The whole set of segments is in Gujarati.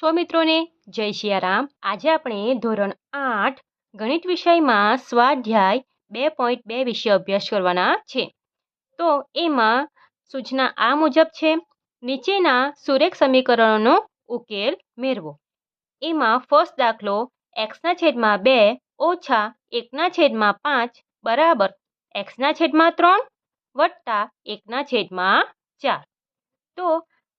સો મિત્રોને, જય સિયારામ આજે આપણે ધોરણ આઠ ગણિત વિષયમાં સ્વાધ્યાય બે પોઈન્ટ બે વિશે અભ્યાસ કરવાના છે. તો એમાં સૂચના આ મુજબ છે. નીચેના સુરેખ સમીકરણોનો ઉકેલ મેળવો. એમાં ફર્સ્ટ દાખલો એક્સના છેદમાં બે ઓછા એકના છેદમાં પાંચ બરાબર એક્સના છેદમાં ત્રણ વત્તા એકના છેદમાં ચાર. તો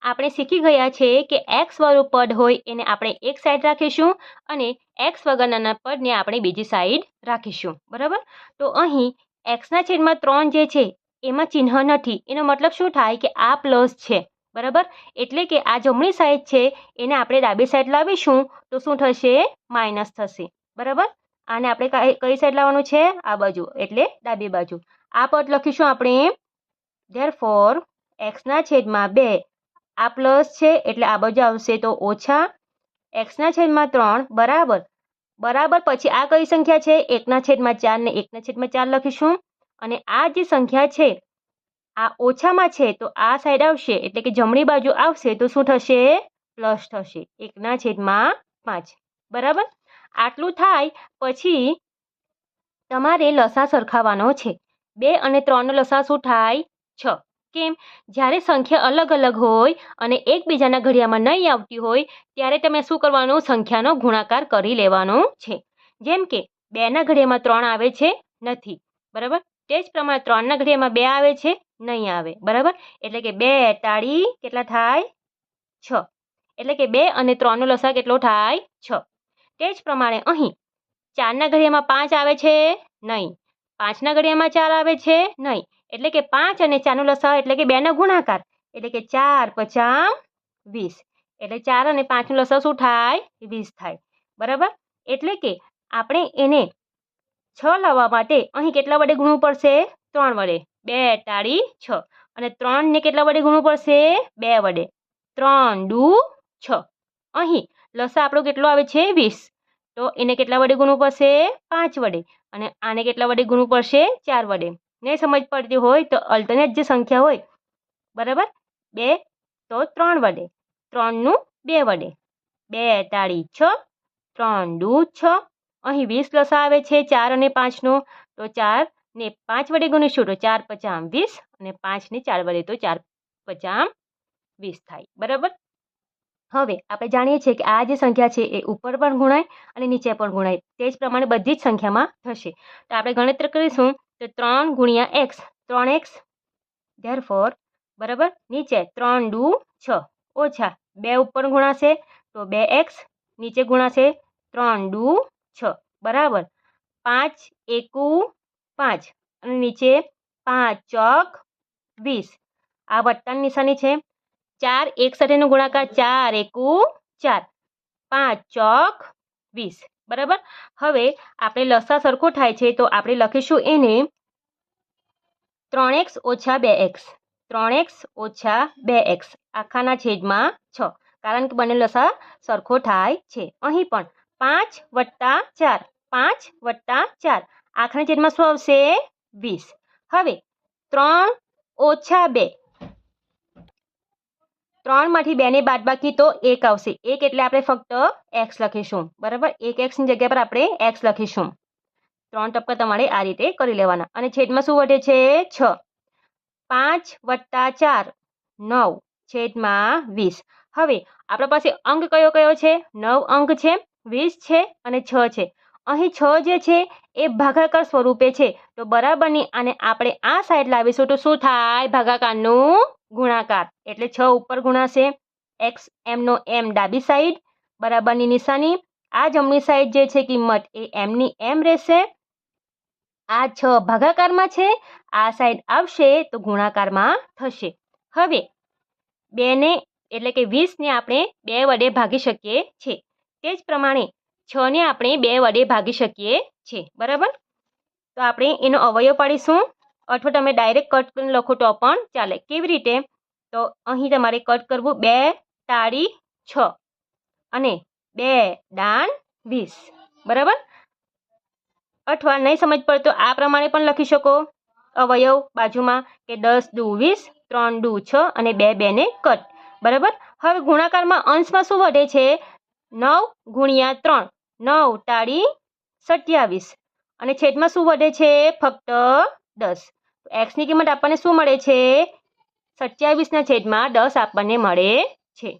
આપણે શીખી ગયા છે કે એક્સ વાળું પદ હોય એને આપણે એક સાઈડ રાખીશું અને એક્સ વગરના પદને આપણે બીજી સાઈડ રાખીશું. બરાબર? તો અહીં એક્સના છેદમાં ત્રણ જે છે, એમાં ચિહ્ન નથી. એનો મતલબ શું થાય કે આ પ્લસ છે. બરાબર? એટલે કે આ જમણી સાઈડ છે, એને આપણે ડાબી સાઈડ લાવીશું, તો શું થશે? માઇનસ થશે. બરાબર? આને આપણે કઈ કઈ સાઈડ લાવવાનું છે? આ બાજુ. એટલે ડાબી બાજુ. આ પદ લખીશું આપણે ધેર ફોર એક્સના છેદમાં બે. આ પ્લસ છે એટલે આ બાજુ આવશે તો ઓછા એક્સના છેદમાં ત્રણ બરાબર. બરાબર પછી આ કઈ સંખ્યા છે? એકના છેદમાં ચાર ને એકના છેદમાં ચાર લખીશું. અને આ જે સંખ્યા છે, આ ઓછામાં છે તો આ સાઈડ આવશે. એટલે કે જમણી બાજુ આવશે તો શું થશે? પ્લસ થશે. એકના છેદમાં પાંચ. બરાબર? આટલું થાય પછી તમારે લસા સરખાવવાનો છે. બે અને ત્રણનો લસા શું થાય? છ. કેમ? જ્યારે સંખ્યા અલગ અલગ હોય અને એકબીજાના ઘડિયામાં નહીં આવતી હોય, ત્યારે તમે શું કરવાનું? સંખ્યાનો ગુણાકાર કરી લેવાનો છે. જેમ કે, બેના ઘડિયામાં ત્રણ આવે છે, નથી. બરાબર? તે જ પ્રમાણે ત્રણના ઘડિયામાં બે આવે છે, નહીં આવે. બરાબર? એટલે કે બે તાળી કેટલા થાય? છ. એટલે કે બે અને ત્રણનો લસા કેટલો થાય? છ. તે જ પ્રમાણે અહીં ચારના ઘડિયામાં પાંચ આવે છે, નહીં. પાંચના ઘડિયામાં ચાર આવે છે? નહીં. એટલે કે પાંચ અને ચારનો લસા એટલે કે બેનો ગુણાકાર. એટલે કે ચાર પચામ વીસ. એટલે ચાર અને પાંચનો લસા શું થાય? વીસ થાય. બરાબર? એટલે કે આપણે એને છ લાવવા માટે અહીં કેટલા વડે ગુણવું પડશે? ત્રણ વડે. બે તાળી છ. અને ત્રણને કેટલા વડે ગુણવું પડશે? બે વડે. ત્રણ દુ છ. અહીં લસા આપણો કેટલો આવે છે? વીસ. તો એને કેટલા વડે ગુણવું પડશે? પાંચ વડે. અને આને કેટલા વડે ગુણવું પડશે? ચાર વડે. નહીં સમજ પડતી હોય તો અલ્ટરનેટ જે સંખ્યા હોય, બરાબર? બે તો ત્રણ વડે. ત્રણનું બે વડે. બે તાળી છ, ત્રણ દુ છ. અહીં વીસ લસા આવે છે, ચાર અને પાંચનો. તો ચાર ને પાંચ વડે ગુણીશું તો ચાર પચામ વીસ અને પાંચને ચાર વડે તો ચાર પચામ વીસ થાય. બરાબર? હવે આપણે જાણીએ છીએ કે આ જે સંખ્યા છે એ ઉપર પણ ગુણાય અને નીચે પણ ગુણાય. તે જ પ્રમાણે બધી જ સંખ્યામાં થશે. તો આપણે ગણતરી કરીશું તો ત્રણ ગુણ્યા એક્સ, ત્રણ એક્સ ધેર ફોર બરાબર? નીચે ત્રણ ડુ છ. ઓછા બે ઉપર ગુણાશે તો બે એક્સ, નીચે ગુણાશે ત્રણ દુ છ. બરાબર? પાંચ એકુ પાંચ અને નીચે પાંચ ચોક વીસ. આ વત્તાની નિશાની છે. ચાર એક સાથેનો ગુણાકાર ચાર એકુ ચાર પાંચ ચોક વીસ બરાબર હવે આપણે લસા સરખો થાય છે તો આપણે લખીશું એને ત્રણ એક્સ ઓછા બે એક્સ ત્રણ એક્સ ઓછા બે એક્સ આખાના છેદમાં છ કારણ કે બંને લસા સરખો થાય છે અહીં પણ પાંચ વત્તા ચાર પાંચ વત્તા ચાર આખાના છેદમાં શું આવશે વીસ હવે ત્રણ ઓછા બે ત્રણમાંથી બેને બાદ બાકી તો એક આવશે. એક એટલે આપણે ફક્ત એક્સ લખીશું. બરાબર? એક એક્સની જગ્યા પર આપણે એક્સ લખીશું. ત્રણ ટપકા તમારે આ રીતે કરી લેવાના. અને છેદમાં શું વધે છે? છ. પાંચ વત્તા ચાર. નવ. છેદમાં વીસ. હવે આપણા પાસે અંક કયો કયો છે? નવ અંક છે, વીસ છે અને છ છે. અહીં છ જે છે એ ભાગાકાર સ્વરૂપે છે. તો બરાબરની આને આપણે આ સાઈડ લાવીશું તો શું થાય? ભાગાકારનું ગુણાકાર. એટલે છ ઉપર ગુણાશે. એક્સ એમનો એમ ડાબી સાઈડ બરાબરની નિશાની. આ જમણી સાઈડ જે છે કિંમત એ એમની એમ રહેશે. આ છ ભાગાકારમાં છે. આ સાઈડ આવશે તો ગુણાકારમાં થશે. હવે બેને, એટલે કે વીસને આપણે બે વડે ભાગી શકીએ છીએ તે જ પ્રમાણે છને આપણે બે વડે ભાગી શકીએ છીએ બરાબર? તો આપણે એનો અવયવ પાડીશું. અથવા તમે ડાયરેક્ટ કટ લખો તો પણ ચાલે. કેવી રીતે? તો અહીં તમારે કટ કરવું બે, તાળી, છ. અને બે, દાન, વીસ. બરાબર? અથવા નહીં સમજ પડે તો આ પ્રમાણે પણ લખી શકો. અવયવ બાજુમાં કે દસ દુ વીસ, ત્રણ દુ છ અને બે બેને કટ બરાબર? હવે ગુણાકારમાં અંશમાં શું વધે છે? નવ ગુણ્યા ત્રણ. નવ તાળી સત્યાવીસ. અને છેદમાં શું વધે છે? ફક્ત દસ. એક્સની કિંમત આપણને શું મળે છે? સત્યાવીસના છેદમાં દસ આપણને મળે